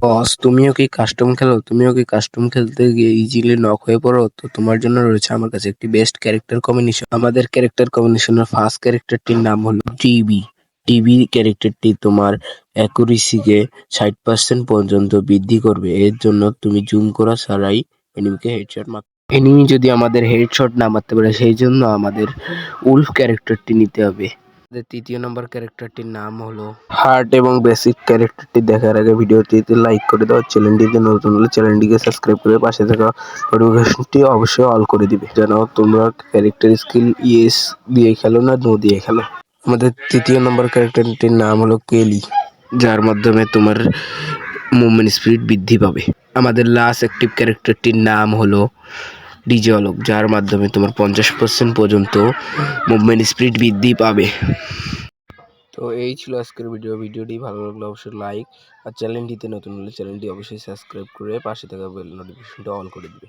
বস তুমিও কি কাস্টম খেলো? তুমিও কি কাস্টম খেলতে গিয়ে ইজিলি নক হয়ে পড়ো? তো তোমার জন্য রয়েছে আমার কাছে একটি বেস্ট ক্যারেক্টার কম্বিনেশন আমাদের ক্যারেক্টার কম্বিনেশনের ফার্স্ট ক্যারেক্টারটির নাম হলো টিবি টিবি ক্যারেক্টারটি তোমার অ্যাকুরেসিকে ষাট পার্সেন্ট পর্যন্ত বৃদ্ধি করবে। এর জন্য তুমি জুম করা ছাড়াই এনিমিকে হেডশট মার এনিমি যদি আমাদের হেডশট না মারতে পারে, সেই জন্য আমাদের উলফ ক্যারেক্টারটি নিতে হবে। তৃতীয় নম্বর ক্যারেক্টারটির নাম হলো হার্ট এবং বেসিক ক্যারেক্টারটি দেখার আগে ভিডিওটিতে লাইক করে দাও, চ্যানেলটিতে নতুন হলে চ্যানেলটিকে সাবস্ক্রাইব করে পাশে থাকা নোটিফিকেশনটি অবশ্যই অল করে দিবে। যেন তোমরা ক্যারেক্টার স্কিল ইএস দিয়ে খেলো না নো দিয়ে খেলো। আমাদের তৃতীয় নম্বর ক্যারেক্টারটির নাম হলো কেলি যার মাধ্যমে তোমার মুভমেন্ট স্পিড বৃদ্ধি পাবে। আমাদের লাস্ট অ্যাক্টিভ ক্যারেক্টারটির নাম হলো ডিজে অলোক, যার মাধ্যমে তোমার পঞ্চাশ পার্সেন্ট পর্যন্ত মুভমেন্ট স্পিড বৃদ্ধি পাবে। তো এই ছিল আজকের ভিডিও ভিডিওটি ভালো লাগলে অবশ্যই লাইক আর চ্যানেলটিতে নতুন হলে চ্যানেলটি অবশ্যই সাবস্ক্রাইব করে পাশে থাকা বেল নোটিফিকেশনটা অন করে দিবে।